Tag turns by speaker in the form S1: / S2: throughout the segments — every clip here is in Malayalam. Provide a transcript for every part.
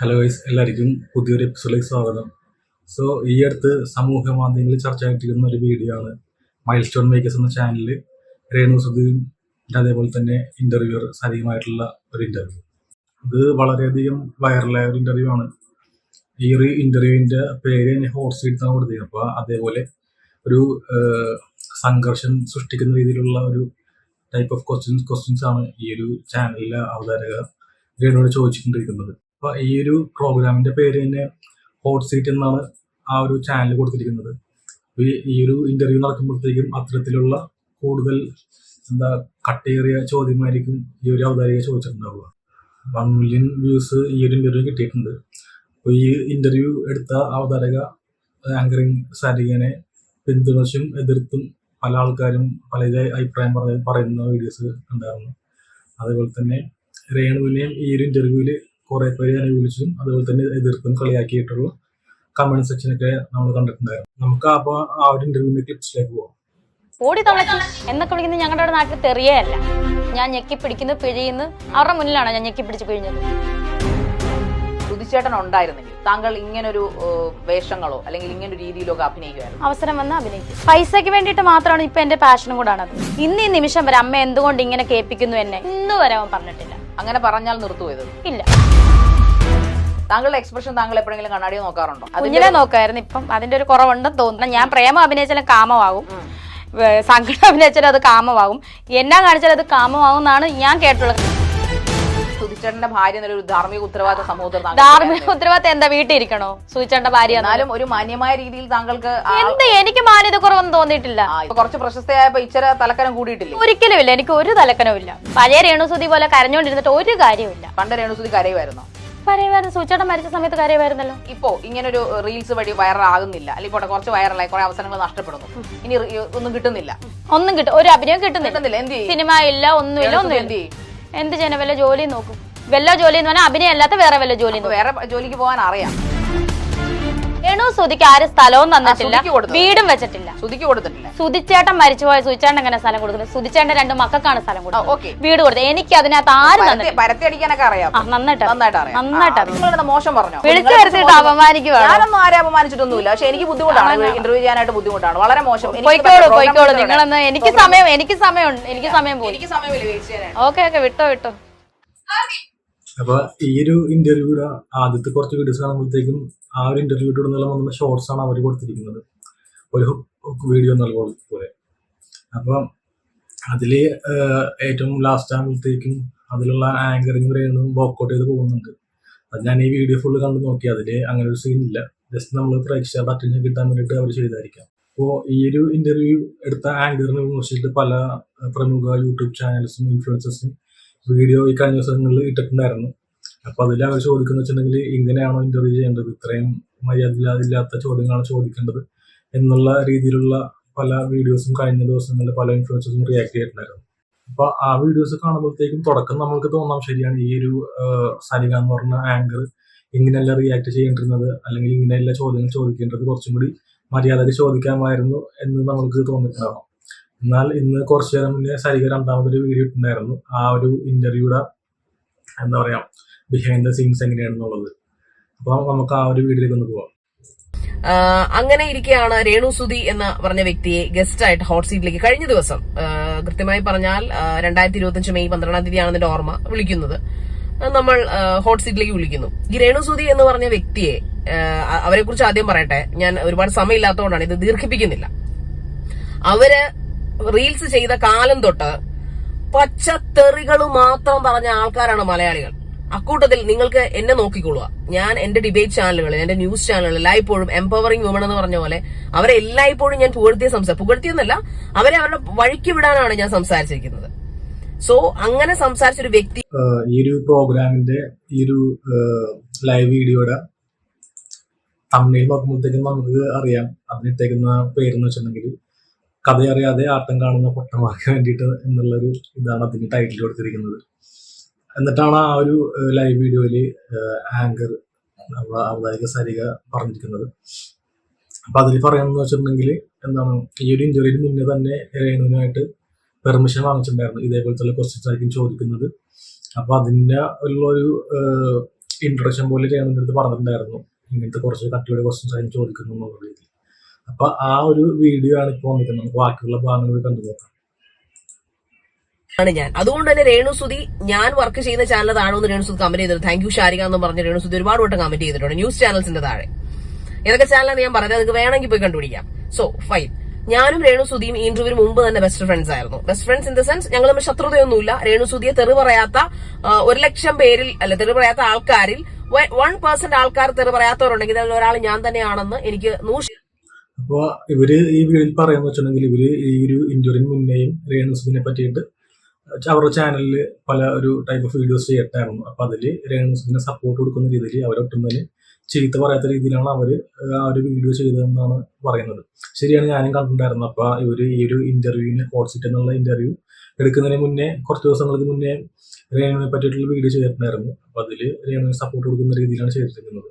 S1: ഹലോ ഗൈസ് എല്ലാവർക്കും പുതിയൊരു എപ്പിസോഡിലേക്ക് സ്വാഗതം. സോ ഈ അടുത്ത് സമൂഹ മാധ്യമങ്ങളിൽ ചർച്ച ആയിട്ടിരിക്കുന്ന ഒരു വീഡിയോ ആണ്. മൈൽ സ്റ്റോൺ മേക്കേഴ്സ് എന്ന ചാനലിൽ രേണു സുധീൻ അതേപോലെ തന്നെ ഇന്റർവ്യൂർ സരിയുമായിട്ടുള്ള ഒരു ഇന്റർവ്യൂ ഇത് വളരെയധികം വൈറലായ ഒരു ഇന്റർവ്യൂ ആണ്. ഈ ഒരു ഇന്റർവ്യൂവിന്റെ പേര് തന്നെ ഹോട്ട് സീറ്റ് എന്നാണ് കൊടുത്തത് അപ്പോൾ അതേപോലെ ഒരു സംഘർഷം സൃഷ്ടിക്കുന്ന രീതിയിലുള്ള ഒരു ടൈപ്പ് ഓഫ് ക്വസ്റ്റ്യൻസ് ക്വസ്റ്റ്യൻസ് ആണ് ഈ ഒരു ചാനലിലെ അവതാരക രേണുവിനോട് ചോദിച്ചുകൊണ്ടിരിക്കുന്നത്. അപ്പൊ ഈ ഒരു പ്രോഗ്രാമിന്റെ പേര് തന്നെ ഹോട്ട് സീറ്റ് എന്നാണ് ആ ഒരു ചാനൽ കൊടുത്തിരിക്കുന്നത്. ഈ- ഈ ഒരു ഇന്റർവ്യൂ നടക്കുമ്പോഴത്തേക്കും അത്തരത്തിലുള്ള കൂടുതൽ എന്താ കട്ടേറിയ ചോദ്യമായിരിക്കും ഈ ഒരു അവതാരിക ചോദിച്ചിട്ടുണ്ടാവുക. വൺ മില്യൺ വ്യൂസ് ഈ ഒരു ഇന്റർവ്യൂ കിട്ടിയിട്ടുണ്ട്. അപ്പോൾ ഈ ഇന്റർവ്യൂ എടുത്ത അവതാരക ആങ്കറിങ് സാരികനെ പിന്തുണച്ചും എതിർത്തും പല ആൾക്കാരും പല അഭിപ്രായം പറഞ്ഞ പറയുന്ന വീഡിയോസ് ഉണ്ടായിരുന്നു അതേപോലെ തന്നെ രേണുവിനെയും ഈ ഒരു ഇന്റർവ്യൂവിൽ കുറെ പേര് വിളിച്ചും അതുപോലെ തന്നെ എതിർത്തും കളിയാക്കിയിട്ടുള്ള കമന്റ് സെക്ഷനൊക്കെ നമ്മൾ കണ്ടിട്ടുണ്ടായിരുന്നു. നമുക്ക് അപ്പോൾ ആ ഒരു ഇന്റർവ്യൂവിന്റെ ക്ലിപ്സിലേക്ക് പോവാം.
S2: ഓടി തളച്ചു എന്നൊക്കെ വിളിക്കുന്നത് ഞങ്ങളുടെ നാട്ടിൽ തെറിയല്ല ഞാൻ ഞെക്കി പിടിക്കുന്നു പിഴിയുന്നു. അവരുടെ മുന്നിലാണ് ഞാൻ ഞെക്കി പിടിച്ച് പിഴിഞ്ഞത്?
S3: സുധിച്ചേട്ടൻ ഉണ്ടായിരുന്നെങ്കിൽ താങ്കൾ ഇങ്ങനൊരു വേഷങ്ങളോ അല്ലെങ്കിൽ ഇങ്ങനെ രീതിയിലോ ഒക്കെ അഭിനയിക്കുമായിരുന്നു.
S2: അവസരം വന്ന് അഭിനയിക്കും. പൈസയ്ക്ക് വേണ്ടിയിട്ട് മാത്രമാണ് ഇപ്പൊ എന്റെ പാഷനും കൂടാണത്. ഇന്ന് ഈ നിമിഷം വരെ അമ്മ എന്തുകൊണ്ട് ഇങ്ങനെ കേൾപ്പിക്കുന്നു എന്നെ? ഇന്ന് വരെ അവൻ പറഞ്ഞിട്ടില്ല.
S3: അങ്ങനെ പറഞ്ഞാൽ നിർത്തുപോയത്
S2: ഇല്ല.
S3: താങ്കളുടെ എക്സ്പ്രഷൻ താങ്കൾ എപ്പോഴെങ്കിലും കണ്ണാടിയോ നോക്കാറുണ്ടോ?
S2: കുഞ്ഞിനെ നോക്കായിരുന്നു. ഇപ്പം അതിന്റെ ഒരു കുറവുണ്ടെന്ന് തോന്നുന്നു. ഞാൻ പ്രേമം അഭിനയിച്ചാലും കാമമാകും. സങ്കടം അഭിനയിച്ചാലും അത് കാമമാകും. എന്നാ കാണിച്ചാലും അത് കാമമാകും എന്നാണ് ഞാൻ കേട്ടുള്ളത്
S3: സുധിച്ചേട്ടന്റെ ഭാര്യ എന്നൊരു ധാർമ്മിക ഉത്തരവാദിത്ത സമൂഹത്തിൽ
S2: ധാർമ്മിക. ഉത്തരവാദിത്തം എന്താ? വീട്ടിൽ ഇരിക്കണോ? സൂചിച്ചേണ്ട ഭാര്യ എന്നാലും
S3: ഒരു മാന്യമായ രീതിയിൽ താങ്കൾക്ക്
S2: എന്ത്? എനിക്ക് മാന്യത കുറവൊന്നും തോന്നിയിട്ടില്ല.
S3: കുറച്ച് പ്രശസ്തയായപ്പോ ഇച്ചര തലക്കനം കൂടിയിട്ടില്ല?
S2: ഒരിക്കലും ഇല്ല. എനിക്ക് ഒരു തലക്കനവും പഴയ രേണുസുതി പോലെ കരഞ്ഞോണ്ടിരുന്നിട്ട് ഒരു കാര്യമില്ല
S3: പണ്ട് രേണുസുതി കരയുമായിരുന്നു?
S2: കരയുമായിരുന്നു. സൂചേട്ടൻ മരിച്ച സമയത്ത് കരയുമായിരുന്നല്ലോ.
S3: ഇപ്പോ ഇങ്ങനൊരു റീൽസ് വഴി വൈറൽ ആകുന്നില്ല അല്ലെങ്കിൽ കുറച്ച് വൈറലായി. കുറെ അവസരങ്ങൾ നഷ്ടപ്പെടുന്നു. ഇനി ഒന്നും കിട്ടുന്നില്ല.
S2: ഒന്നും കിട്ടും. ഒരു അഭിനയം കിട്ടുന്നില്ല. സിനിമ ഇല്ല ഒന്നുമില്ല
S3: ഇല്ല
S2: ഒന്നും
S3: എന്ത്
S2: എന്ത് ചെയ്യണം? വല്ല ജോലി നോക്കും. വല്ല ജോലി എന്ന് പറഞ്ഞാൽ അഭിനയം അല്ലാത്ത വേറെ വല്ല ജോലി
S3: വേറെ ജോലിക്ക് പോകാൻ അറിയാം.
S2: രേണു സുതിക്ക് ആരും സ്ഥലവും തന്നിട്ടില്ല. വീടും വെച്ചിട്ടില്ല.
S3: സുതിക്ക് കൊടുത്തിട്ടില്ല.
S2: സുതിച്ചേട്ടൻ മരിച്ചുപോയ സുതിച്ചേട്ടൻ എങ്ങനെ സ്ഥലം കൊടുക്കുന്നത് സുതിച്ചേട്ടൻ രണ്ട് മക്കൾക്കാണ് സ്ഥലം കൊടുക്കുന്നത്.
S3: ഓക്കെ.
S2: വീട് കൊടുത്തത്. എനിക്ക് അതിനകത്ത് ആരും പരത്തിയടിക്കാനൊക്കെ
S3: പരത്തി അടിക്കാനൊക്കെ അറിയാം.
S2: നന്നായിട്ട്
S3: നന്നായിട്ട് മോശം പറഞ്ഞു?
S2: വിളിച്ചു
S3: വരുത്തിട്ട്
S2: അപമാനിക്കുവാണ്?
S3: ഞാനൊന്നും ആരെ അപമാനിച്ചിട്ടൊന്നുമില്ല. പക്ഷെ എനിക്ക് ബുദ്ധിമുട്ടാണ്. ഇന്റർവ്യൂ ചെയ്യാനായിട്ട് ബുദ്ധിമുട്ടാണ്. വളരെ മോശം. എനിക്ക്
S2: പോയിക്കോളൂ പോയിക്കോളൂ. നിങ്ങളെന്ന് എനിക്ക് സമയം എനിക്ക് സമയമുണ്ട് എനിക്ക് സമയം പോയി.
S3: എനിക്ക് സമയമില്ല വെയിറ്റ് ചെയ്യാനായിട്ട്.
S2: ഓക്കെ ഓക്കെ വിട്ടോ വിട്ടോ.
S1: അപ്പൊ ഈ ഒരു ഇന്റർവ്യൂടെ ആദ്യത്തെ കുറച്ച് വീഡിയോസ് കാണുമ്പോഴത്തേക്കും ആ ഒരു ഇന്റർവ്യൂ നിന്നുള്ള വന്ന ഷോർട്സ് ആണ് അവർ കൊടുത്തിരിക്കുന്നത്. ഒരു വീഡിയോ എന്നുള്ള പോലെ. അപ്പൊ അതിൽ ഏറ്റവും ലാസ്റ്റ് ആകുമ്പോഴത്തേക്കും അതിലുള്ള ആങ്കറിങ് പറയുന്നതും വോക്കൗട്ട് ചെയ്ത് പോകുന്നുണ്ട്. അത് ഞാൻ ഈ വീഡിയോ ഫുള്ള് കണ്ടു നോക്കി അതിൽ അങ്ങനെ ഒരു സീൻ ഇല്ല. ജസ്റ്റ് നമ്മൾ പ്രേക്ഷകർ അറ്റൻഷൻ കിട്ടാൻ വേണ്ടിയിട്ട് അവർ ചെയ്തായിരിക്കാം. അപ്പോൾ ഈ ഒരു ഇന്റർവ്യൂ എടുത്ത ആങ്കറിനെ വിമർശിച്ചിട്ട് പല പ്രമുഖ യൂട്യൂബ് ചാനൽസും ഇൻഫ്ലുവൻസേഴ്സും വീഡിയോ ഈ കഴിഞ്ഞ ദിവസങ്ങളിൽ ഇട്ടിട്ടുണ്ടായിരുന്നു. അപ്പൊ അതിൽ അവർ ചോദിക്കുന്ന വെച്ചിട്ടുണ്ടെങ്കിൽ ഇങ്ങനെയാണോ ഇന്റർവ്യൂ ചെയ്യേണ്ടത്? ഇത്രയും മര്യാദ ഇല്ലാത്ത ചോദ്യങ്ങളാണ് ചോദിക്കേണ്ടത് എന്നുള്ള രീതിയിലുള്ള പല വീഡിയോസും കഴിഞ്ഞ ദിവസങ്ങളിൽ പല ഇൻഫ്ലുവൻസേഴ്സും റിയാക്ട് ചെയ്തിട്ടുണ്ടായിരുന്നു. അപ്പൊ ആ വീഡിയോസ് കാണുമ്പോഴത്തേക്കും തുടക്കം നമ്മൾക്ക് തോന്നാം ശരിയാണ് ഈ ഒരു സനിക എന്ന് പറഞ്ഞ ആങ്കർ ഇങ്ങനെയല്ല റിയാക്ട് ചെയ്യേണ്ടിരുന്നത് അല്ലെങ്കിൽ ഇങ്ങനെയല്ല ചോദ്യങ്ങൾ ചോദിക്കേണ്ടത് കുറച്ചും കൂടി മര്യാദയ്ക്ക് ചോദിക്കാമായിരുന്നു എന്ന് നമ്മൾക്ക് തോന്നിയിട്ടുണ്ടാവും. എന്നാൽ ഇന്ന് കുറച്ചു നേരം മുന്നേ സരിക രണ്ടാമതൊരു വീഡിയോ ഇട്ടുണ്ടായിരുന്നു ആ ഒരു ഇന്റർവ്യൂടെ എന്താ പറയാ ബിഹൈൻഡ് ദ സീൻസ് എങ്ങനെയാണെന്നുള്ളത്. അപ്പൊ നമുക്ക് ആ ഒരു വീഡിയോയിലേക്ക് ഒന്ന് പോവാം.
S4: അങ്ങനെ ഇരിക്കെയാണ് രേണു സുധി എന്ന് പറഞ്ഞ വ്യക്തിയെ ഗസ്റ്റ് ആയിട്ട് ഹോട്ട് സീറ്റിലേക്ക് കഴിഞ്ഞ ദിവസം കൃത്യമായി പറഞ്ഞാൽ രണ്ടായിരത്തി ഇരുപത്തിയഞ്ച് മെയ് പന്ത്രണ്ടാം തീയതിയാണ് എന്റെ ഓർമ്മ വിളിക്കുന്നത്. നമ്മൾ ഹോട്ട് സീറ്റിലേക്ക് വിളിക്കുന്നു. ഈ രേണു സുധി എന്ന് പറഞ്ഞ വ്യക്തിയെ അവരെ കുറിച്ച് ആദ്യം പറയട്ടെ. ഞാൻ ഒരുപാട് സമയമില്ലാത്തതുകൊണ്ടാണ് ഇത് ദീർഘിപ്പിക്കുന്നില്ല. അവർ റീൽസ് ചെയ്ത കാലം തൊട്ട് പച്ചത്തെറികൾ മാത്രം പറഞ്ഞ ആൾക്കാരാണ് മലയാളികൾ. അക്കൂട്ടത്തിൽ നിങ്ങൾക്ക് എന്നെ നോക്കിക്കൊള്ളുക. ഞാൻ എന്റെ ഡിബേറ്റ് ചാനലുകളിൽ എന്റെ ന്യൂസ് ചാനലുകളിൽ എല്ലായ്പ്പോഴും എംപവറിംഗ് വുമൺ എന്ന് പറഞ്ഞ പോലെ അവരെ എല്ലായ്പ്പോഴും ഞാൻ പുകഴ്ത്തിയ സംസാരം പുകഴ്ത്തിയെന്നല്ല അവരെ അവരുടെ വഴിക്ക് വിടാനാണ് ഞാൻ സംസാരിച്ചിരിക്കുന്നത്. സോ അങ്ങനെ സംസാരിച്ച ഒരു വ്യക്തി
S1: ഈ ഒരു പ്രോഗ്രാമിന്റെ ഈ ഒരു ലൈവ് വീഡിയോയുടെ തമ്മിൽ നോക്കുമ്പോഴത്തേക്കും നമുക്ക് അറിയാം. അതിനിട്ടേക്കുന്ന എന്ന് വെച്ചിട്ടുണ്ടെങ്കിൽ കഥയറിയാതെ ആട്ടം കാണുന്ന പൊട്ടന്മാർക്ക് വേണ്ടിയിട്ട് എന്നുള്ളൊരു ഇതാണ് അതിന് ടൈറ്റിൽ കൊടുത്തിരിക്കുന്നത്. എന്നിട്ടാണ് ആ ഒരു ലൈവ് വീഡിയോയിൽ ആങ്കർ അവതാരിക സരിക പറഞ്ഞിരിക്കുന്നത്. അപ്പൊ അതിൽ പറയുന്നത് വെച്ചിട്ടുണ്ടെങ്കിൽ എന്താണ് ഈ ഒരു ഇന്റർവ്യൂവിന് മുന്നേ തന്നെ രേണുവിനായിട്ട് പെർമിഷൻ വാങ്ങിച്ചിട്ടുണ്ടായിരുന്നു. ഇതേപോലത്തെ ക്വസ്റ്റ്യൻസ് ആയിരിക്കും ചോദിക്കുന്നത്. അപ്പൊ അതിന്റെ ഉള്ള ഒരു ഇൻട്രൊഡക്ഷൻ പോലെ രേണുവിന്റെ അടുത്ത് പറഞ്ഞിട്ടുണ്ടായിരുന്നു. ഇങ്ങനത്തെ കുറച്ച് കട്ടിയുടെ ക്വസ്റ്റ്യൻസ് ആയിരിക്കും ചോദിക്കുന്നു എന്നുള്ള രീതിയിൽ. അപ്പൊ ആ ഒരു വീഡിയോ ആണ് ഇപ്പോൾ വന്നിരിക്കുന്നത്. ബാക്കിയുള്ള ഭാഗങ്ങൾ കണ്ടു നോക്കാം.
S4: ആണ് ഞാൻ. അതുകൊണ്ട് തന്നെ രേണു സുതി ഞാൻ വർക്ക് ചെയ്യുന്ന ചാനൽ താഴെ രേണു സുതി കമന്റ് ചെയ്തിട്ടുണ്ട്. താങ്ക് യു ഷാരിക എന്ന് പറഞ്ഞ രേണു സുതി ഒരുപാട് വട്ടം കമന്റ് ചെയ്തിട്ടുണ്ട്. ന്യൂസ് ചാനൽസിന്റെ താഴെ. ഏതൊക്കെ ചാനലാണ് ഞാൻ പറഞ്ഞത് നിങ്ങൾക്ക് വേണമെങ്കിൽ പോയി കണ്ടുപിടിക്കാം. സോ ഫൈൻ ഞാനും രേണു സുതിയും ഈ ഇന്റർവ്യൂവിന് മുമ്പ് തന്നെ ബെസ്റ്റ് ഫ്രണ്ട്സ് ആയിരുന്നു. Best friends in the sense ഞങ്ങൾ തമ്മിൽ ശത്രുതയൊന്നുമില്ല. രേണു സുതിയെ തെറി പറയാത്ത ഒരു ലക്ഷം പേരിൽ അല്ല തെറി പറയാത്ത ആൾക്കാരിൽ വൺ പേഴ്സന്റ് ആൾക്കാർ തെറി പറയാത്തവരുണ്ടെങ്കിൽ ഒരാൾ ഞാൻ തന്നെയാണെന്ന് എനിക്ക് നൂറ്
S1: അപ്പോൾ ഇവർ ഈ വീഡിയോയിൽ പറയാന്ന് വെച്ചിട്ടുണ്ടെങ്കിൽ ഇവർ ഈ ഒരു ഇന്റർവ്യൂവിന് മുന്നേയും രേണുസുദിനെ പറ്റിയിട്ട് അവരുടെ ചാനലിൽ പല ഒരു ടൈപ്പ് ഓഫ് വീഡിയോസ് ചെയ്യട്ടായിരുന്നു അപ്പോൾ അതിൽ രേണുസുദിനെ സപ്പോർട്ട് കൊടുക്കുന്ന രീതിയിൽ അവരൊട്ടും തന്നെ ചീത്ത പറയാത്ത രീതിയിലാണ് അവർ ആ ഒരു വീഡിയോ ചെയ്തതെന്നാണ് പറയുന്നത്. ശരിയാണ് ഞാനും കണ്ടിട്ടുണ്ടായിരുന്നു. അപ്പോൾ ഇവർ ഈ ഒരു ഇന്റർവ്യൂവിന് ഹോട്ട്സിറ്റ് എന്നുള്ള ഇന്റർവ്യൂ എടുക്കുന്നതിന് മുന്നേ കുറച്ച് ദിവസങ്ങൾക്ക് മുന്നേ രേണുവിനെ പറ്റിയിട്ടുള്ള വീഡിയോ ചെയ്തിട്ടുണ്ടായിരുന്നു. അപ്പോൾ അതിൽ രേണുവിന് സപ്പോർട്ട് കൊടുക്കുന്ന രീതിയിലാണ് ചെയ്തിരിക്കുന്നത്.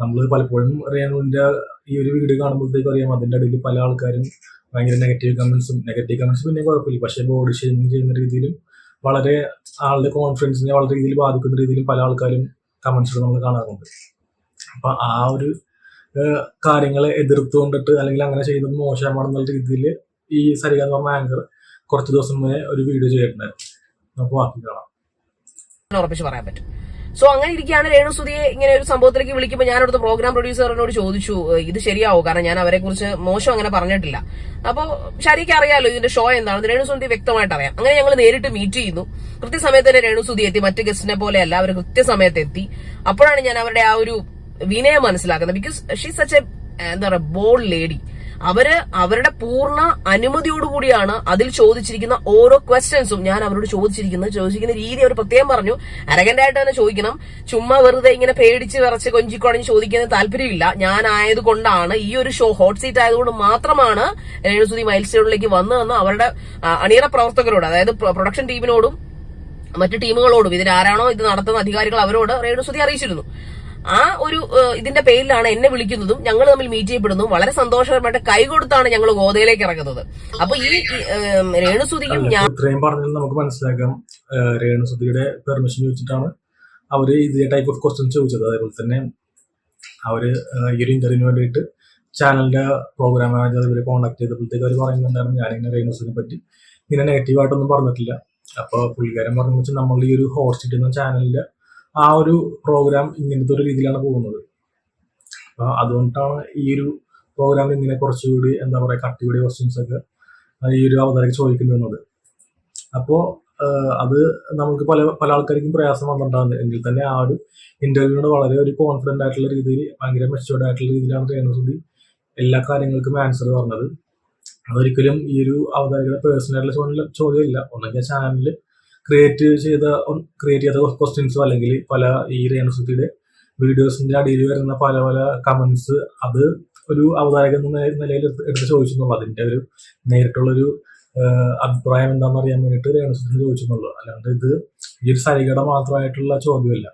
S1: നമ്മൾ പലപ്പോഴും റേണുവിന്റെ ഈ ഒരു വീഡിയോ കാണുമ്പോഴത്തേക്ക് അറിയാം അതിന്റെ ഇടയിൽ പല ആൾക്കാരും ഭയങ്കര നെഗറ്റീവ് കമന്റ്സും നെഗറ്റീവ് കമന്റ്സ് പിന്നെ കുഴപ്പമില്ല. പക്ഷേ ബോഡി ഷേമിങ് ചെയ്യുന്ന രീതിയിലും വളരെ ആളുടെ കോൺഫിഡൻസിനെ വളരെ രീതിയിൽ ബാധിക്കുന്ന രീതിയിലും പല ആൾക്കാരും കമന്റ്സ് നമ്മൾ കാണാറുണ്ട്. അപ്പൊ ആ ഒരു കാര്യങ്ങളെ എതിർത്തുകൊണ്ടിട്ട് അല്ലെങ്കിൽ അങ്ങനെ ചെയ്തത് മോശമാണെന്നുള്ള രീതിയിൽ ഈ സരിക എന്ന് പറഞ്ഞ ആങ്കർ കുറച്ച് ദിവസം മുന്നേ ഒരു വീഡിയോ ചെയ്തിട്ടുണ്ടായിരുന്നു. അപ്പോൾ ബാക്കി കാണാം.
S4: ഉറപ്പിച്ച് പറയാൻ പറ്റും. സോ അങ്ങനെ ഇരിക്കുകയാണ് രേണു സുധിയെ ഇങ്ങനെ ഒരു സംഭവത്തിലേക്ക് വിളിക്കുമ്പോൾ ഞാൻ അവിടുത്തെ പ്രോഗ്രാം പ്രൊഡ്യൂസറിനോട് ചോദിച്ചു ഇത് ശരിയാവോ? കാരണം ഞാൻ അവരെ കുറിച്ച് മോശം അങ്ങനെ പറഞ്ഞിട്ടില്ല. അപ്പോൾ ശരിക്ക് അറിയാലോ ഇതിന്റെ ഷോ എന്താണ് രേണു സുധി വ്യക്തമായിട്ട് അറിയാം. അങ്ങനെ ഞങ്ങൾ നേരിട്ട് മീറ്റ് ചെയ്യുന്നു. കൃത്യസമയത്ത് തന്നെ രേണു സുധി എത്തി മറ്റു ഗസ്റ്റിനെ പോലെയല്ല അവർ കൃത്യസമയത്ത് എത്തി. അപ്പോഴാണ് ഞാൻ അവരുടെ ആ ഒരു വിനയം മനസ്സിലാക്കുന്നത്. ബിക്കോസ് ഷീ സച്ച് എ എന്താ പറയുക ബോൾഡ് ലേഡി അവർ അവരുടെ പൂർണ അനുമതിയോടുകൂടിയാണ് അതിൽ ചോദിച്ചിരിക്കുന്ന ഓരോ ക്വസ്റ്റ്യൻസും ഞാൻ അവരോട് ചോദിച്ചിരിക്കുന്നത്. ചോദിച്ചിരിക്കുന്ന രീതി അവർ പ്രത്യേകം പറഞ്ഞു. അരകന്റ് ആയിട്ട് തന്നെ ചോദിക്കണം. ചുമ്മാ വെറുതെ ഇങ്ങനെ പേടിച്ച് വിറച്ച് കൊഞ്ചിക്കുടഞ്ഞ് ചോദിക്കുന്ന താല്പര്യമില്ല. ഞാൻ ആയതുകൊണ്ടാണ് ഈ ഒരു ഷോ ഹോട്ട് സീറ്റ് ആയതുകൊണ്ട് മാത്രമാണ് രേണുസുതി മൈൽ സ്റ്റോണിലേക്ക് വന്നതെന്ന് അവരുടെ അണിയറ പ്രവർത്തകരോട് അതായത് പ്രൊഡക്ഷൻ ടീമിനോടും മറ്റു ടീമുകളോടും ഇതിൽ ആരാണോ ഇത് നടത്തുന്ന അധികാരികൾ അവരോട് രേണുസുതി അറിയിച്ചിരുന്നു. ആ ഒരു ഇതിന്റെ പേരിലാണ് എന്നെ വിളിക്കുന്നതും ഞങ്ങൾ തമ്മിൽ മീറ്റ് ചെയ്യപ്പെടുന്നതും വളരെ സന്തോഷകരമായിട്ട് കൈകൊടുത്താണ് ഞങ്ങൾ ഗോതയിലേക്ക് ഇറങ്ങുന്നത്. അപ്പൊ ഈ രേണുസുതിയും ഞാൻ
S1: ഇത്രയും പറഞ്ഞാൽ നമുക്ക് മനസ്സിലാക്കാം. രേണുസുതിയുടെ പെർമിഷൻ ചോദിച്ചിട്ടാണ് അവർ ഇതേ ടൈപ്പ് ഓഫ് ക്വസ്റ്റ്യൻ ചോദിച്ചത്. അതേപോലെ തന്നെ അവർ ഈ ഒരു ഇന്റർവ്യൂവിന് വേണ്ടിയിട്ട് ചാനലിന്റെ പ്രോഗ്രാം മാനേജർ ഇവരെ കോൺടാക്ട് ചെയ്തപ്പോഴത്തേക്ക് അവർ പറയുന്നുണ്ടായിരുന്നു ഞാനിങ്ങനെ രേണുസുതിനെ പറ്റി ഇങ്ങനെ നെഗറ്റീവായിട്ടൊന്നും പറഞ്ഞിട്ടില്ല. അപ്പോൾ പുള്ളിക്കാരൻ പറഞ്ഞു വെച്ചാൽ നമ്മൾ ഈ ഒരു ഹോട്ട് സീറ്റ് എന്ന ചാനലിന്റെ ആ ഒരു പ്രോഗ്രാം ഇങ്ങനത്തെ ഒരു രീതിയിലാണ് പോകുന്നത്. അപ്പോൾ അതുകൊണ്ടാണ് ഈ ഒരു പ്രോഗ്രാമിൽ ഇങ്ങനെ കുറച്ചുകൂടി എന്താ പറയുക കട്ടിയുടെ ക്വസ്റ്റ്യൻസ് ഒക്കെ ഈ ഒരു അവതാരക ചോദിക്കേണ്ടി വന്നത് അപ്പോൾ അത് നമുക്ക് പല പല ആൾക്കാർക്കും പ്രയാസം വന്നിട്ടുണ്ടാകുന്നത് എങ്കിൽ തന്നെ ആ ഒരു ഇന്റർവ്യൂവിനോട് വളരെ ഒരു കോൺഫിഡന്റ് ആയിട്ടുള്ള രീതിയിൽ ഭയങ്കര മെച്ചുവേർഡ് ആയിട്ടുള്ള രീതിയിലാണ് രേണുസുതി എല്ലാ കാര്യങ്ങൾക്കും ആൻസർ പറഞ്ഞത്. അതൊരിക്കലും ഈ ഒരു അവതാരകരുടെ പേഴ്സണലായിട്ടുള്ള ചോദ്യം ചോദ്യമില്ല ഒന്നെങ്കിൽ ചാനലിൽ ക്രിയേറ്റ് ചെയ്ത ക്രിയേറ്റ് ചെയ്ത ക്വസ്റ്റ്യൻസോ അല്ലെങ്കിൽ പല ഈ രേണുസുതിയുടെ വീഡിയോസിന്റെ അടിയിൽ വരുന്ന പല പല കമന്റ്സ് അത് ഒരു അവതാരകൻ എന്ന നിലയിൽ എടുത്ത് ചോദിച്ചു ചോദിച്ചെന്നുള്ളൂ. അതിന്റെ ഒരു നേരിട്ടുള്ളൊരു അഭിപ്രായം എന്താണെന്ന് അറിയാൻ വേണ്ടിയിട്ട് രേണുസുദ്ധിന് ചോദിച്ചെന്നുള്ളൂ. അല്ലാണ്ട് ഇത് ഈ ഒരു സരികട മാത്രമായിട്ടുള്ള ചോദ്യമല്ല.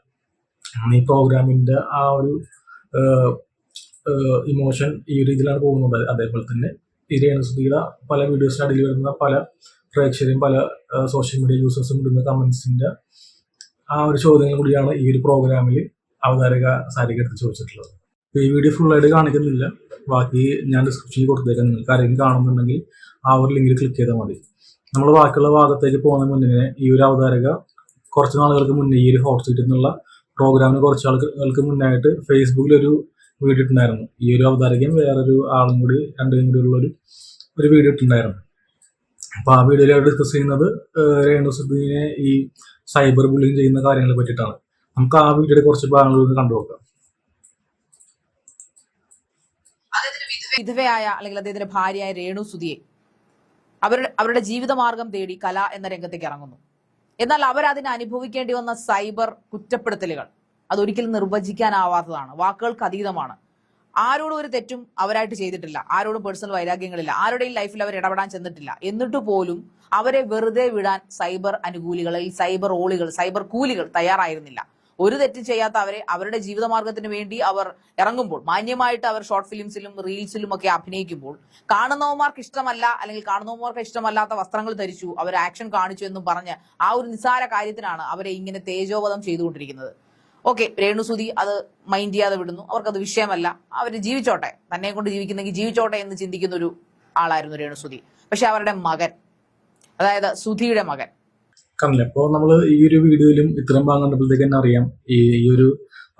S1: ഈ പ്രോഗ്രാമിന്റെ ആ ഒരു ഇമോഷൻ ഈ ഒരു രീതിയിലാണ് പോകുന്നത്. അതേപോലെ തന്നെ ഈ രേണുസുദ്ധിയുടെ പല വീഡിയോസിന് അടിയിൽ വരുന്ന പല പ്രേക്ഷകരും പല സോഷ്യൽ മീഡിയ യൂസേഴ്സും ഇടുന്ന കമന്റ്സിന്റെ ആ ഒരു ചോദ്യങ്ങൾ കൂടിയാണ് ഈ ഒരു പ്രോഗ്രാമിൽ അവതാരക സാരിക എടുത്ത് ചോദിച്ചിട്ടുള്ളത്. ഇപ്പൊ ഈ വീഡിയോ ഫുൾ ആയിട്ട് കാണിക്കുന്നില്ല. ബാക്കി ഞാൻ ഡിസ്ക്രിപ്ഷനിൽ കൊടുത്തേക്കാം. നിങ്ങൾക്ക് ആരെങ്കിലും കാണുന്നുണ്ടെങ്കിൽ ആ ഒരു ലിങ്കിൽ ക്ലിക്ക് ചെയ്താൽ മതി. നമ്മൾ ബാക്കിയുള്ള ഭാഗത്തേക്ക് പോകുന്ന മുന്നേ ഈ ഒരു അവതാരക കുറച്ച് നാളുകൾക്ക് മുന്നേ ഈ ഒരു ഹോട്ട് സീറ്റ് എന്നുള്ള പ്രോഗ്രാമിന് കുറച്ച് ആളുകൾക്ക് മുന്നായിട്ട് ഫേസ്ബുക്കിൽ ഒരു വീഡിയോ ഇട്ടുണ്ടായിരുന്നു ഈ ഒരു അവതാരകയും വേറൊരു ആളും കൂടി രണ്ടുപേരും കൂടി ഉള്ള ഒരു വീഡിയോ ഇട്ടുണ്ടായിരുന്നു അപ്പൊ ആ വീഡിയോയിൽ അവർ ഡിസ്കസ് ചെയ്യുന്നത് രേണു സുധീനെ ഈ സൈബർ ബുള്ളിങ് ചെയ്യുന്ന കാര്യങ്ങളെ പറ്റിയിട്ടാണ്. നമുക്ക് ആ വീഡിയോയുടെ കുറച്ച് ഭാഗങ്ങൾ കണ്ടു നോക്കാം.
S3: വിധവയായ അല്ലെങ്കിൽ അദ്ദേഹത്തിന്റെ ഭാര്യയായ രേണു സുധിയെ അവരുടെ അവരുടെ ജീവിതമാർഗം തേടി കല എന്ന രംഗത്തേക്ക് ഇറങ്ങുന്നു. എന്നാൽ അവർ അതിന് അനുഭവിക്കേണ്ടി വന്ന സൈബർ കുറ്റപ്പെടുത്തലുകൾ അതൊരിക്കലും നിർവചിക്കാനാവാത്തതാണ്. വാക്കുകൾക്ക് അതീതമാണ്. ആരോടും ഒരു തെറ്റും അവരായിട്ട് ചെയ്തിട്ടില്ല. ആരോടും പേഴ്സണൽ വൈരാഗ്യങ്ങളില്ല. ആരുടെയും ലൈഫിൽ അവർ ഇടപെടാൻ ചെന്നിട്ടില്ല. എന്നിട്ട് പോലും അവരെ വെറുതെ വിടാൻ സൈബർ അനുകൂലികൾ സൈബർ ഓളികൾ സൈബർ കൂലികൾ തയ്യാറായിരുന്നില്ല. ഒരു തെറ്റും ചെയ്യാത്ത അവരെ അവരുടെ ജീവിതമാർഗത്തിന് വേണ്ടി അവർ ഇറങ്ങുമ്പോൾ മാന്യമായിട്ട് അവർ ഷോർട്ട് ഫിലിംസിലും റീൽസിലും ഒക്കെ അഭിനയിക്കുമ്പോൾ കാണുന്നവന്മാർക്ക് ഇഷ്ടമല്ല അല്ലെങ്കിൽ കാണുന്നവന്മാർക്ക് ഇഷ്ടമല്ലാത്ത വസ്ത്രങ്ങൾ ധരിച്ചു അവർ ആക്ഷൻ കാണിച്ചു എന്നും പറഞ്ഞ് ആ ഒരു നിസ്സാര കാര്യത്തിനാണ് അവരെ ഇങ്ങനെ തേജോവധം ചെയ്തുകൊണ്ടിരിക്കുന്നത്. ഓക്കെ രേണുസുതി അത് മൈൻഡ് ചെയ്യാതെ വിടുന്നു. അവർക്കത് വിഷയമല്ല. അവർ ജീവിച്ചോട്ടെ. തന്നെ കൊണ്ട് ജീവിക്കുന്നെങ്കിൽ ജീവിച്ചോട്ടെ എന്ന് ചിന്തിക്കുന്ന ഒരു ആളായിരുന്നു രേണുസുതി പക്ഷെ അവരുടെ മകൻ അതായത് സുധിയുടെ മകൻ.
S1: കണ്ടില്ല ഇപ്പോൾ നമ്മൾ ഈ ഒരു വീഡിയോയിലും ഇത്രയും ഭാഗം കണ്ടപ്പോഴത്തേക്ക് തന്നെ അറിയാം. ഈ ഒരു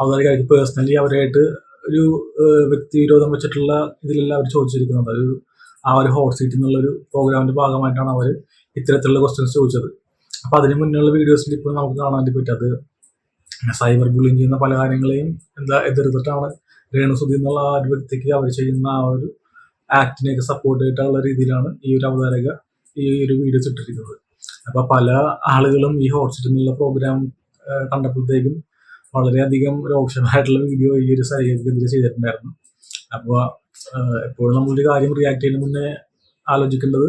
S1: അവതാരകാർക്ക് പേഴ്സണലി അവരായിട്ട് ഒരു വ്യക്തി വിരോധം വെച്ചിട്ടുള്ള ഇതിലെല്ലാം അവർ ചോദിച്ചിരിക്കുന്നത്. ഒരു ആ ഒരു ഹോട്ട് സീറ്റ് എന്നുള്ള ഒരു പ്രോഗ്രാമിന്റെ ഭാഗമായിട്ടാണ് അവർ ഇത്തരത്തിലുള്ള ക്വസ്റ്റ്യൻസ് ചോദിച്ചത്. അപ്പൊ അതിന് മുന്നുള്ള വീഡിയോസിൽ ഇപ്പോൾ നമുക്ക് കാണാൻ പറ്റും. അത് സൈബർ ബുള്ളിങ് ചെയ്യുന്ന പല കാര്യങ്ങളെയും എന്താ എതിർത്തിട്ടാണ് രേണുസുതി എന്നുള്ള ആ ഒരു വ്യക്തിക്ക് അവർ ചെയ്യുന്ന ആ ഒരു ആക്ടിനെയൊക്കെ സപ്പോർട്ട് ചെയ്തിട്ടുള്ള രീതിയിലാണ് ഈ ഒരു അവതാരക ഈ ഒരു വീഡിയോ ഇട്ടിരിക്കുന്നത്. അപ്പൊ പല ആളുകളും ഈ ഹോട്ട്സെറ്റ് എന്നുള്ള പ്രോഗ്രാം കണ്ടപ്പോഴത്തേക്കും വളരെയധികം രോക്ഷമായിട്ടുള്ള വീഡിയോ ഈ ഒരു സൈബർക്കെതിരെ ചെയ്തിട്ടുണ്ടായിരുന്നു. അപ്പോൾ എപ്പോഴും നമ്മളൊരു കാര്യം റിയാക്ട് ചെയ്യുന്ന മുന്നേ ആലോചിക്കേണ്ടത്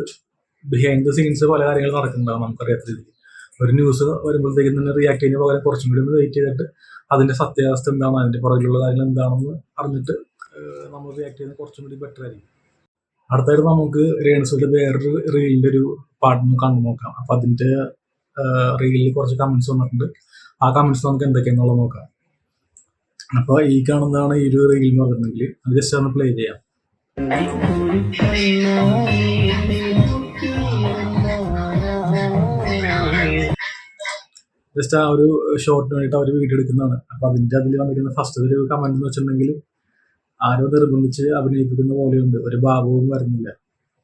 S1: ബിഹൈൻഡ് ദ സീൻസ് പല കാര്യങ്ങൾ നടക്കുന്നുണ്ടാവും നമുക്കറിയാത്ത രീതിയിൽ. ഒരു ന്യൂസ് വരുമ്പോഴത്തേക്കും തന്നെ റിയാക്ട് ചെയ്യുന്ന പകരം കുറച്ചും കൂടി ഒന്ന് വെയിറ്റ് ചെയ്തിട്ട് അതിന്റെ സത്യാവസ്ഥ എന്താണോ അതിന്റെ പുറകിലുള്ള കാര്യങ്ങൾ എന്താണെന്ന് അറിഞ്ഞിട്ട് നമ്മൾ റിയാക്ട് ചെയ്യുന്നത് കുറച്ചും കൂടി ബെറ്റർ ആയിരിക്കും അടുത്തായിട്ട് നമുക്ക് രേണുസുവിന്റെ വേറൊരു റീലിന്റെ ഒരു പാട്ട് കണ്ടു നോക്കാം അപ്പൊ അതിന്റെ റീലിൽ കുറച്ച് കമന്റ്സ് വന്നിട്ടുണ്ട് ആ കമന്റ്സ് നമുക്ക് എന്തൊക്കെയാണെന്നുള്ളത് നോക്കാം അപ്പൊ ഈ കാണുന്നതാണ് ഈ ഒരു റീൽ എന്ന് പറഞ്ഞിട്ടുണ്ടെങ്കിൽ അത് ജസ്റ്റ് ഒന്ന് പ്ലേ ചെയ്യാം ജസ്റ്റ് ആ ഒരു ഷോർട്ടിന് വേണ്ടിയിട്ട് അവർ വീഡിയോ എടുക്കുന്നതാണ്. അപ്പൊ അതിന്റെ അതിൽ വന്നിരിക്കുന്ന ഫസ്റ്റ് ഒരു കമന്റ് എന്ന് വെച്ചിട്ടുണ്ടെങ്കിൽ ആരോ നിർബന്ധിച്ച് അഭിനയിപ്പിക്കുന്ന പോലെയുണ്ട്. ഒരു ഭാവവും വരുന്നില്ല.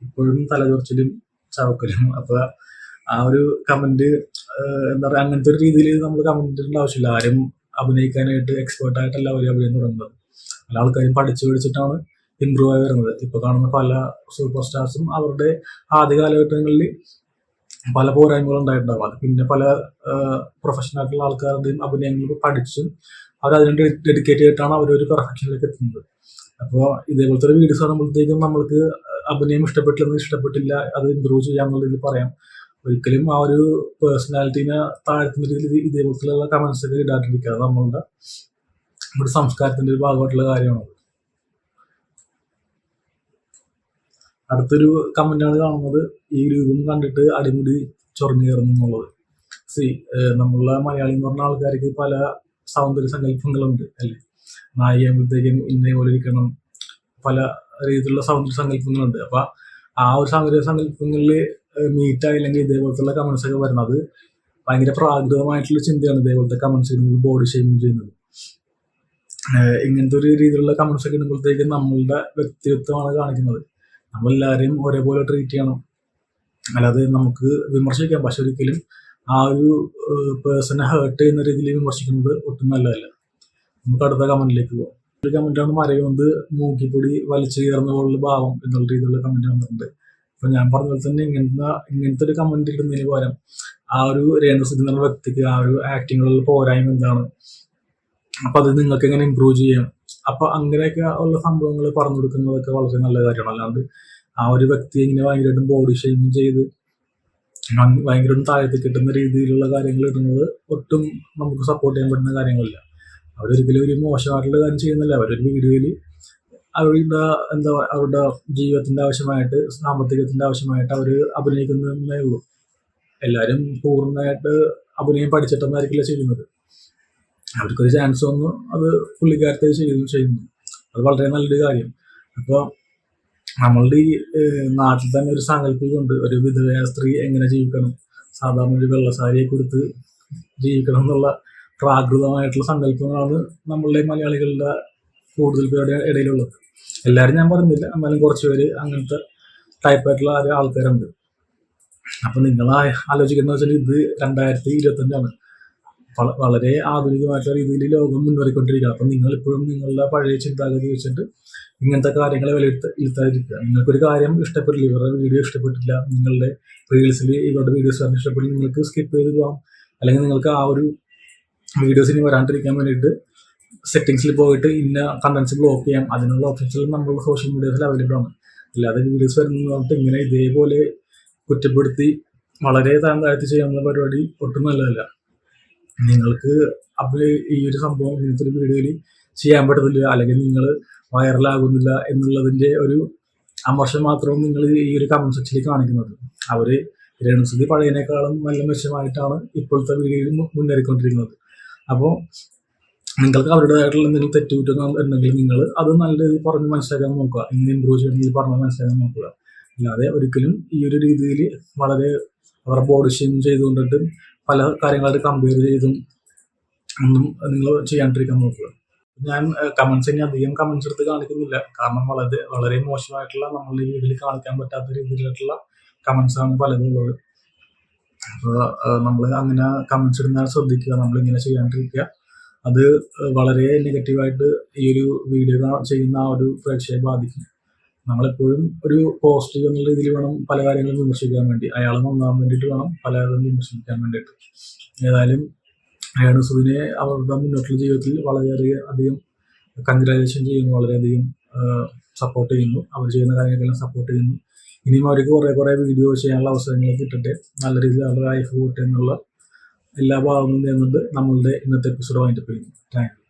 S1: ഇപ്പോഴും തലചൊറിച്ചിലും ചവക്കലും. അപ്പൊ ആ ഒരു കമന്റ് എന്താ പറയാ അങ്ങനത്തെ ഒരു രീതിയിൽ നമ്മൾ കമന്റ് ഇടേണ്ട ആവശ്യമില്ല. ആരും അഭിനയിക്കാനായിട്ട് എക്സ്പേർട്ട് ആയിട്ടല്ല അവർ അഭിനയം തുടങ്ങുന്നത്. പല ആൾക്കാരും പഠിച്ചു പഠിച്ചിട്ടാണ് ഇമ്പ്രൂവ് ആയി വരുന്നത്. ഇപ്പൊ കാണുന്ന പല സൂപ്പർ സ്റ്റാർസും അവരുടെ ആദ്യ കാലഘട്ടങ്ങളിൽ പല പോരായ്മകളും ഉണ്ടായിട്ടുണ്ടാവും അത് പിന്നെ പല പ്രൊഫഷണൽ ആയിട്ടുള്ള ആൾക്കാരുടെയും അഭിനയങ്ങൾ പഠിച്ചും അവർ അതിന് ഡെഡിക്കേറ്റ് ചെയ്തിട്ടാണ് അവർ ഒരു പെർഫെക്ഷനിലേക്ക് എത്തുന്നത്. അപ്പോൾ ഇതേപോലത്തെ ഒരു വീഡിയോസ് കാണുമ്പോഴത്തേക്കും നമ്മൾക്ക് അഭിനയം ഇഷ്ടപ്പെട്ടില്ലെന്ന് ഇഷ്ടപ്പെട്ടില്ല അത് ഇമ്പ്രൂവ് ചെയ്യാന്നുള്ള രീതിയിൽ പറയാം. ഒരിക്കലും ആ ഒരു പേഴ്സണാലിറ്റീനെ താഴ്ത്തുന്ന രീതിയിൽ ഇതേപോലത്തുള്ള കമൻസ് ഒക്കെ ഇടാണ്ടിരിക്കുക അത് നമ്മളുടെ നമ്മുടെ സംസ്കാരത്തിന്റെ ഒരു ഭാഗമായിട്ടുള്ള കാര്യമാണ് അടുത്തൊരു കമന്റാണ് കാണുന്നത്. ഈ രൂപം കണ്ടിട്ട് അടിമുടി ചൊറഞ്ഞു കയറുന്നു എന്നുള്ളത്. സി നമ്മളുടെ മലയാളി എന്ന് പറഞ്ഞ ആൾക്കാർക്ക് പല സൗന്ദര്യ സങ്കല്പങ്ങളുണ്ട് അല്ലേ? നായികയാകുമ്പോഴത്തേക്കും ഇന്നേപോലെ ഇരിക്കണം. പല രീതിയിലുള്ള സൗന്ദര്യ സങ്കല്പങ്ങളുണ്ട്. അപ്പൊ ആ ഒരു സൗന്ദര്യ സങ്കല്പങ്ങളിൽ മീറ്റ് ആയില്ലെങ്കിൽ ഇതേപോലത്തുള്ള കമന്റ്സ് ഒക്കെ വരുന്നത് ഭയങ്കര പ്രാകൃതമായിട്ടുള്ള ചിന്തയാണ് ഇതേപോലത്തെ കമന്റ്സ് ചെയ്യുന്നത് ബോഡി ഷേമിങ് ചെയ്യുന്നത്. ഇങ്ങനത്തെ ഒരു രീതിയിലുള്ള കമന്റ്സ് ഒക്കെ ഇടുമ്പോഴത്തേക്കും നമ്മളുടെ വ്യക്തിത്വമാണ് കാണിക്കുന്നത്. നമ്മളെല്ലാവരെയും ഒരേപോലെ ട്രീറ്റ് ചെയ്യണം. അല്ലാതെ നമുക്ക് വിമർശിക്കാം. പക്ഷെ ഒരിക്കലും ആ ഒരു പേഴ്സണെ ഹേർട്ട് ചെയ്യുന്ന രീതിയിൽ വിമർശിക്കുന്നത് ഒട്ടും നല്ലതല്ല. നമുക്ക് അടുത്ത കമന്റിലേക്ക് പോകാം ഒരു കമന്റാണ് മരയുന്നത് മൂക്കിപ്പൊടി വലിച്ചു കയറുന്ന പോലുള്ള ഭാവം എന്നുള്ള രീതിയിലുള്ള കമന്റ് വന്നിട്ടുണ്ട് അപ്പൊ ഞാൻ പറഞ്ഞ പോലെ തന്നെ ഇങ്ങനത്തെ ഇങ്ങനത്തെ ഒരു കമന്റ് ഇടുന്നതിന് പകരം ആ ഒരു രേണുസുദ്ധി എന്ന വ്യക്തിക്ക് ആ ഒരു ആക്ടിങ്ങിലുള്ള പോരായ്മ എന്താണ്? അപ്പൊ അത് നിങ്ങൾക്ക് എങ്ങനെ ഇമ്പ്രൂവ് ചെയ്യാം? അപ്പൊ അങ്ങനെയൊക്കെ ഉള്ള സംഭവങ്ങൾ പറഞ്ഞു കൊടുക്കുന്നതൊക്കെ വളരെ നല്ല കാര്യമാണ്. അല്ലാണ്ട് ആ ഒരു വ്യക്തി ഇങ്ങനെ ഭയങ്കരമായിട്ടും ബോഡി ഷെയിമിങ് ചെയ്ത് ഭയ- ഭയങ്കരമായിട്ടും താഴത്ത് കിട്ടുന്ന രീതിയിലുള്ള കാര്യങ്ങൾ ഇടുന്നത് ഒട്ടും നമുക്ക് സപ്പോർട്ട് ചെയ്യാൻ പറ്റുന്ന കാര്യങ്ങളില്ല. അവരൊരിക്കലും ഒരു മോശമായിട്ടുള്ള കാര്യം ചെയ്യുന്നില്ല. അവരൊരു വീഡിയോയിൽ അവരുടെ എന്താ അവരുടെ ജീവിതത്തിന്റെ ആവശ്യമായിട്ട് സാമ്പത്തികത്തിന്റെ ആവശ്യമായിട്ട് അവർ അഭിനയിക്കുന്നതേ ഉള്ളൂ. എല്ലാവരും പൂർണമായിട്ട് അഭിനയം പഠിച്ചിട്ടൊന്നായിരിക്കില്ല ചെയ്യുന്നത്. അവർക്കൊരു ചാൻസ് വന്നു. അത് പുള്ളിക്കാരത്തെ ചെയ്യുന്നു ചെയ്യുന്നു. അത് വളരെ നല്ലൊരു കാര്യം. അപ്പോൾ നമ്മളുടെ ഈ നാട്ടിൽ തന്നെ ഒരു സാങ്കല്പികമുണ്ട് ഒരു വിധവയായ സ്ത്രീ എങ്ങനെ ജീവിക്കണം? സാധാരണ ഒരു വെള്ളസാരിയെ കൊടുത്ത് ജീവിക്കണം എന്നുള്ള പ്രാകൃതമായിട്ടുള്ള സങ്കല്പങ്ങളാണ് നമ്മളുടെ മലയാളികളുടെ കൂടുതൽ പേരുടെ ഇടയിലുള്ളത്. എല്ലാവരും ഞാൻ പറഞ്ഞില്ല. എന്നാലും കുറച്ച് പേര് അങ്ങനത്തെ ടൈപ്പായിട്ടുള്ള ആൾക്കാരുണ്ട്. അപ്പൊ നിങ്ങൾ ആലോചിക്കുന്ന വെച്ചാൽ ഇത് രണ്ടായിരത്തി ഇരുപത്തഞ്ചാണ്. വളരെ ആധുനികമായിട്ടുള്ള രീതിയിൽ ലോകം മുന്നേറിക്കൊണ്ടിരിക്കുകയാണ് അപ്പം നിങ്ങൾ ഇപ്പോഴും നിങ്ങളുടെ പഴയ ചിന്താഗതി വെച്ചിട്ട് ഇങ്ങനത്തെ കാര്യങ്ങളെ വിലയിരുത്ത ഇരുത്താതിരിക്കുക. നിങ്ങൾക്കൊരു കാര്യം ഇഷ്ടപ്പെട്ടില്ല ഇവരുടെ വീഡിയോ ഇഷ്ടപ്പെട്ടില്ല നിങ്ങളുടെ റീൽസിൽ ഇവരുടെ വീഡിയോസ് വരാൻ ഇഷ്ടപ്പെട്ടില്ല നിങ്ങൾക്ക് സ്കിപ്പ് ചെയ്ത് പോകാം അല്ലെങ്കിൽ നിങ്ങൾക്ക് ആ ഒരു വീഡിയോസ് ഇനി വരാണ്ടിരിക്കാൻ വേണ്ടിയിട്ട് സെറ്റിങ്സിൽ പോയിട്ട് ഇന്ന കണ്ടൻസ് ബ്ലോക്ക് ചെയ്യാം. അതിനുള്ള ഓപ്ഷൻസ് നമ്മളുടെ സോഷ്യൽ മീഡിയസിൽ അവൈലബിൾ ആണ്. അല്ലാതെ വീഡിയോസ് വരുന്നതുകൊണ്ട് ഇങ്ങനെ ഇതേപോലെ കുറ്റപ്പെടുത്തി വളരെ താഴ്ത്തി ചെയ്യാനുള്ള പരിപാടി ഒട്ടും നല്ലതല്ല. നിങ്ങൾക്ക് ഈ ഒരു സംഭവം ഇങ്ങനത്തെ ഒരു വീഡിയോയിൽ ചെയ്യാൻ പറ്റത്തില്ല അല്ലെങ്കിൽ നിങ്ങൾ വൈറലാകുന്നില്ല എന്നുള്ളതിന്റെ ഒരു അമർഷം മാത്രവും നിങ്ങൾ ഈ ഒരു കമന്റ് സെക്ഷനിൽ കാണിക്കുന്നത്. അവർ രേണുസുതി പഴയതിനേക്കാളും നല്ല മെച്ചമായിട്ടാണ് ഇപ്പോഴത്തെ വീഡിയോയിൽ മുന്നേറിക്കൊണ്ടിരിക്കുന്നത്. അപ്പോൾ നിങ്ങൾക്ക് അവരുടേതായിട്ടുള്ള എന്തെങ്കിലും തെറ്റുകുറ്റങ്ങൾ ഉണ്ടെങ്കിൽ നിങ്ങൾ അത് നല്ല രീതിയിൽ പറഞ്ഞ് മനസ്സിലാക്കാൻ നോക്കുക. എങ്ങനെ ഇമ്പ്രൂവ് ചെയ്യണമെങ്കിൽ പറഞ്ഞ് മനസ്സിലാക്കാൻ നോക്കുക. അല്ലാതെ ഒരിക്കലും ഈ ഒരു രീതിയിൽ വളരെ അവരുടെ ബോഡി ഷെയിം ചെയ്തുകൊണ്ടിട്ട് പല കാര്യങ്ങളായിട്ട് കമ്പയർ ചെയ്തും ഒന്നും നിങ്ങൾ ചെയ്യാണ്ടിരിക്കാൻ നോക്കുക. ഞാൻ കമൻസ് ഇനി അധികം കമൻസ് എടുത്ത് കാണിക്കുന്നില്ല. കാരണം വളരെ വളരെ മോശമായിട്ടുള്ള നമ്മളുടെ രീതിയിൽ കാണിക്കാൻ പറ്റാത്ത രീതിയിലായിട്ടുള്ള കമൻസ് ആണ് പലതും ഉള്ളത്. അപ്പോൾ നമ്മൾ അങ്ങനെ കമൻസ് ഇടുന്ന ശ്രദ്ധിക്കുക നമ്മളിങ്ങനെ ചെയ്യാണ്ടിരിക്കുക. അത് വളരെ നെഗറ്റീവായിട്ട് ഈ ഒരു വീഡിയോ ചെയ്യുന്ന ആ ഒരു പ്രേക്ഷയെ ബാധിക്കും. നമ്മളെപ്പോഴും ഒരു പോസിറ്റീവ് എന്നുള്ള രീതിയിൽ വേണം പല കാര്യങ്ങളും വിമർശിക്കാൻ വേണ്ടി. അയാൾ നന്നാൻ വേണ്ടിയിട്ട് വേണം പലതും വിമർശിക്കാൻ വേണ്ടിയിട്ട്. ഏതായാലും രേണുസുദിനെ അവരുടെ മുന്നോട്ടുള്ള ജീവിതത്തിൽ വളരെയധികം അധികം കൺഗ്രാജുലേഷൻ ചെയ്യുന്നു വളരെയധികം സപ്പോർട്ട് ചെയ്യുന്നു. അവർ ചെയ്യുന്ന കാര്യങ്ങളെല്ലാം സപ്പോർട്ട് ചെയ്യുന്നു. ഇനിയും അവർക്ക് കുറേ കുറേ വീഡിയോ ചെയ്യാനുള്ള അവസരങ്ങൾ കിട്ടട്ടെ. നല്ല രീതിയിൽ അവരുടെ ലൈഫ് കൂട്ടെ എന്നുള്ള എല്ലാ ഭാഗങ്ങളും ചെയ്യുന്നുണ്ട് നമ്മളുടെ ഇന്നത്തെ എപ്പിസോഡ് വാങ്ങിയിട്ട് ചെയ്യുന്നു. താങ്ക്